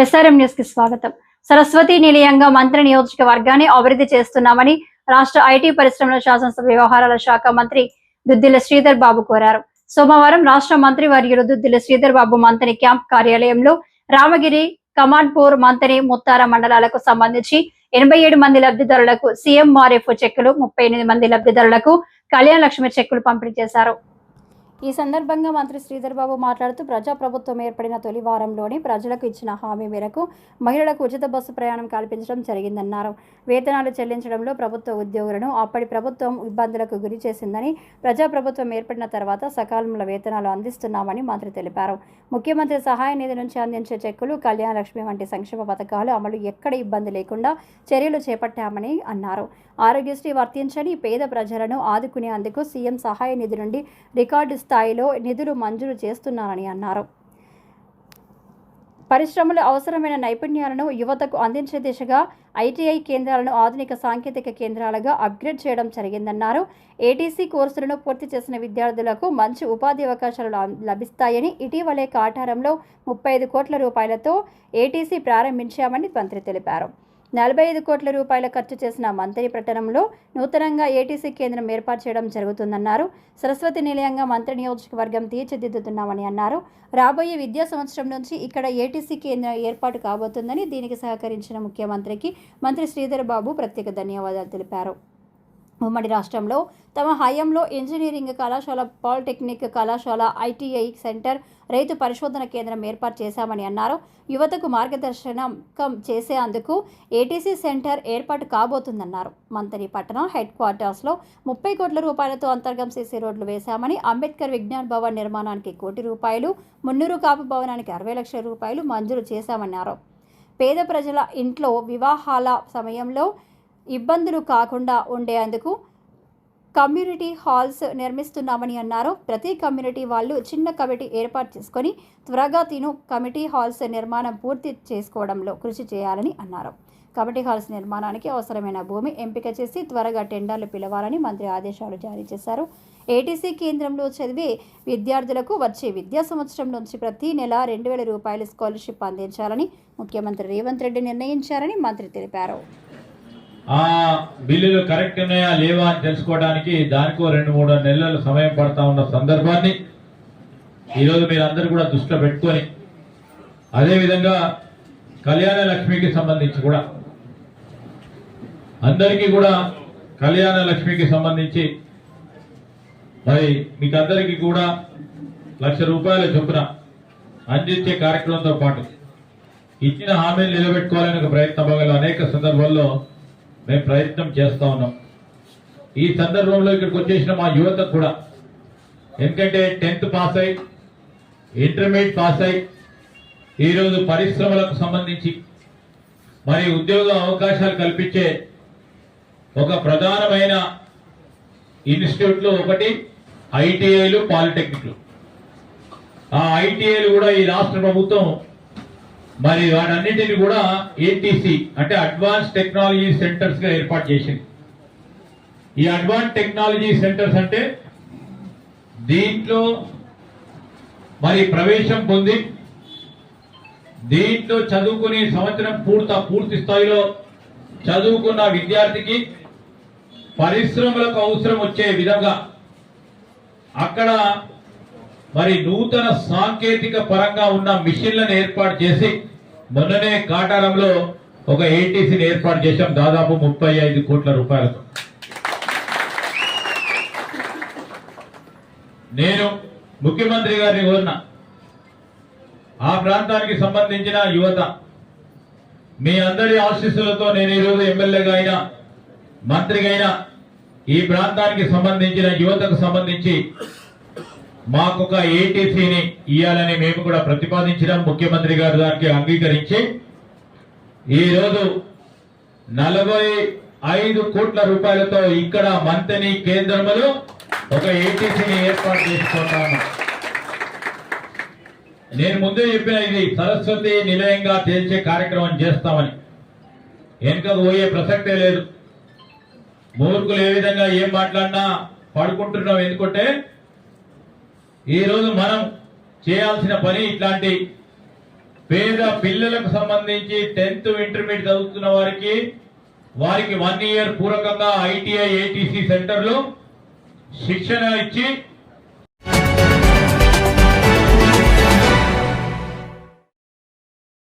SRM న్యూస్కి స్వాగతం. సరస్వతి నిలయంగా మంత్రి నియోజకవర్గాన్ని అభివృద్ధి చేస్తున్నామని రాష్ట్ర ఐటీ పరిశ్రమల శాసనసభ వ్యవహారాల శాఖ మంత్రి దుద్దిల శ్రీధర్ బాబు కోరారు. సోమవారం రాష్ట్ర మంత్రి వర్యులు దుద్దిల శ్రీధర్ బాబు మంత్రి క్యాంప్ కార్యాలయంలో రామగిరి కమాన్పూర్ మంత్రి ముత్తార మండలాలకు సంబంధించి ఎనభై ఏడు మంది లబ్ధిదారులకు సీఎంఆర్ఎఫ్ చెక్కులు ముప్పై ఎనిమిది మంది లబ్ధిదారులకు కళ్యాణ లక్ష్మి చెక్కులు పంపిణీ చేశారు. ఈ సందర్భంగా మంత్రి శ్రీధర్ బాబు మాట్లాడుతూ ప్రజాప్రభుత్వం ఏర్పడిన తొలి వారంలోనే ప్రజలకు ఇచ్చిన హామీ మేరకు మహిళలకు ఉచిత బస్సు ప్రయాణం కల్పించడం జరిగిందన్నారు. వేతనాలు చెల్లించడంలో ప్రభుత్వ ఉద్యోగులను అప్పటి ప్రభుత్వం ఇబ్బందులకు గురి చేసిందని ప్రజాప్రభుత్వం ఏర్పడిన తర్వాత సకాలంలో వేతనాలు అందిస్తున్నామని మంత్రి తెలిపారు. ముఖ్యమంత్రి సహాయ నిధి నుంచి అందించే చెక్కులు కళ్యాణ లక్ష్మి వంటి సంక్షేమ పథకాలు అమలు ఎక్కడ ఇబ్బంది లేకుండా చర్యలు చేపట్టామని అన్నారు. ఆరోగ్యశ్రీ వర్తించని పేద ప్రజలను ఆదుకునేందుకు సీఎం సహాయ నిధి నుండి రికార్డు స్థాయిలో నిధులు మంజూరు చేస్తున్నారని అన్నారు. పరిశ్రమలు అవసరమైన నైపుణ్యాలను యువతకు అందించే దిశగా ఐటీఐ కేంద్రాలను ఆధునిక సాంకేతిక కేంద్రాలుగా అప్గ్రేడ్ చేయడం జరిగిందన్నారు. ఏటీసీ కోర్సులను పూర్తి చేసిన విద్యార్థులకు మంచి ఉపాధి అవకాశాలు లభిస్తాయని ఇటీవలే కాటారంలో ముప్పై ఐదు కోట్ల రూపాయలతో ఏటీసీ ప్రారంభించామని మంత్రి తెలిపారు. నలభై ఐదు కోట్ల రూపాయల ఖర్చు చేసిన మంత్రి పట్టణంలో నూతనంగా ఏటీసీ కేంద్రం ఏర్పాటు చేయడం జరుగుతుందన్నారు. సరస్వతి నిలయంగా మంత్రి నియోజకవర్గం తీర్చిదిద్దుతున్నామని అన్నారు. రాబోయే విద్యా సంవత్సరం నుంచి ఇక్కడ ఏటీసీ కేంద్రం ఏర్పాటు కాబోతుందని దీనికి సహకరించిన ముఖ్యమంత్రికి మంత్రి శ్రీధర్ బాబు ప్రత్యేక ధన్యవాదాలు తెలిపారు. ఉమ్మడి రాష్ట్రంలో. తమ హయాంలో ఇంజనీరింగ్ కళాశాల పాలిటెక్నిక్ కళాశాల ఐటీఐ సెంటర్ రైతు పరిశోధన కేంద్రం ఏర్పాటు చేశామని అన్నారు. యువతకు మార్గదర్శనం చేసేందుకు ఏటీసీ సెంటర్ ఏర్పాటు కాబోతుందన్నారు. మంతని పట్టణం హెడ్ క్వార్టర్స్లో ముప్పై కోట్ల రూపాయలతో అంతర్గం సీసీ రోడ్లు వేశామని అంబేద్కర్ విజ్ఞాన్ భవన్ నిర్మాణానికి కోటి రూపాయలు మున్నూరు కాపు భవనానికి అరవై లక్షల రూపాయలు మంజూరు చేశామన్నారు. పేద ప్రజల ఇంట్లో వివాహాల సమయంలో ఇబ్బందులు కాకుండా ఉండేందుకు కమ్యూనిటీ హాల్స్ నిర్మిస్తున్నామని అన్నారు. ప్రతి కమ్యూనిటీ వాళ్ళు చిన్న కమిటీ ఏర్పాటు చేసుకొని త్వరగా తిను కమిటీ హాల్స్ నిర్మాణం పూర్తి చేసుకోవడంలో కృషి చేయాలని అన్నారు. కమిటీ హాల్స్ నిర్మాణానికి అవసరమైన భూమి ఎంపిక చేసి త్వరగా టెండర్లు పిలవాలని మంత్రి ఆదేశాలు జారీ చేశారు. ఏటీసీ కేంద్రంలో చదివే విద్యార్థులకు వచ్చే విద్యా సంవత్సరం నుంచి ప్రతి నెల రెండు వేల రూపాయల స్కాలర్షిప్ అందించాలని ముఖ్యమంత్రి రేవంత్ రెడ్డి నిర్ణయించారని మంత్రి తెలిపారు. ఆ బిల్లులు కరెక్ట్ ఉన్నాయా లేవా అని తెలుసుకోవడానికి దానికో రెండు మూడు నెలలు సమయం పడతా ఉన్న సందర్భాన్ని ఈరోజు మీరందరూ కూడా దృష్టిలో పెట్టుకొని అదేవిధంగా కళ్యాణ లక్ష్మికి సంబంధించి కూడా అందరికీ కూడా కళ్యాణ లక్ష్మికి సంబంధించి మరి మీకు అందరికీ కూడా లక్ష రూపాయల చొప్పున అందించే కార్యక్రమంతో పాటు ఇచ్చిన హామీలు నిలబెట్టుకోవాలని ఒక ప్రయత్నం అనేక సందర్భాల్లో మేము ప్రయత్నం చేస్తూ ఉన్నాం. ఈ సందర్భంలో ఇక్కడికి వచ్చేసిన మా యువత కూడా ఎందుకంటే టెన్త్ పాస్ అయి ఇంటర్మీడియట్ పాస్ అయి ఈరోజు పరిశ్రమలకు సంబంధించి మరి ఉద్యోగ అవకాశాలు కల్పించే ఒక ప్రధానమైన ఇన్స్టిట్యూట్లు ఒకటి ఐటీఐలు పాలిటెక్నిక్లు. ఆ ఐటీఐలు కూడా ఈ రాష్ట్ర ప్రభుత్వం మరి వాటన్నిటిని కూడా ఏటీసీ అంటే అడ్వాన్స్ టెక్నాలజీ సెంటర్స్గా ఏర్పాటు చేసింది. ఈ అడ్వాన్స్ టెక్నాలజీ సెంటర్స్ అంటే దీంట్లో మరి ప్రవేశం పొంది దీంట్లో చదువుకునే సంవత్సరం పూర్త పూర్తి స్థాయిలో చదువుకున్న విద్యార్థికి పరిశ్రమలకు అవసరం వచ్చే విధంగా అక్కడ మరి నూతన సాంకేతిక పరంగా ఉన్న మిషన్లను ఏర్పాటు చేసి మొన్ననే కాటారంలో ఒక ఏటీసీని ఏర్పాటు చేశాం దాదాపు ముప్పై ఐదు కోట్ల రూపాయలతో. నేను ముఖ్యమంత్రి గారిని కోరిన ఆ ప్రాంతానికి సంబంధించిన యువత మీ అందరి ఆశీస్సులతో నేను ఈరోజు ఎమ్మెల్యేగా అయినా మంత్రిగా అయినా ఈ ప్రాంతానికి సంబంధించిన యువతకు సంబంధించి మాకు ఒక ఏటీసీని ఇవ్వాలని మేము కూడా ప్రతిపాదించడం ముఖ్యమంత్రి గారు దానికి అంగీకరించి ఈరోజు నలభై ఐదు కోట్ల రూపాయలతో ఇక్కడ మంతని కేంద్రంలో ఒక ఏటీసీని ఏర్పాటు చేసుకుంటాను నేను ముందే చెప్పిన ఇది సరస్వతి నిలయంగా తేల్చే కార్యక్రమం చేస్తామని. వెనుకకు పోయే ప్రసక్తే లేదు. మూర్ఖులు ఏ విధంగా ఏం మాట్లాడినా పడుకుంటున్నాం. ఎందుకంటే ఈ రోజు మనం చేయాల్సిన పని ఇట్లాంటి పేద పిల్లలకు సంబంధించి టెన్త్ ఇంటర్మీడియట్ చదువుతున్న వారికి వారికి వన్ ఇయర్ పూర్వకంగా ఐటీఐ ఏటీసీ సెంటర్లో శిక్షణ ఇచ్చి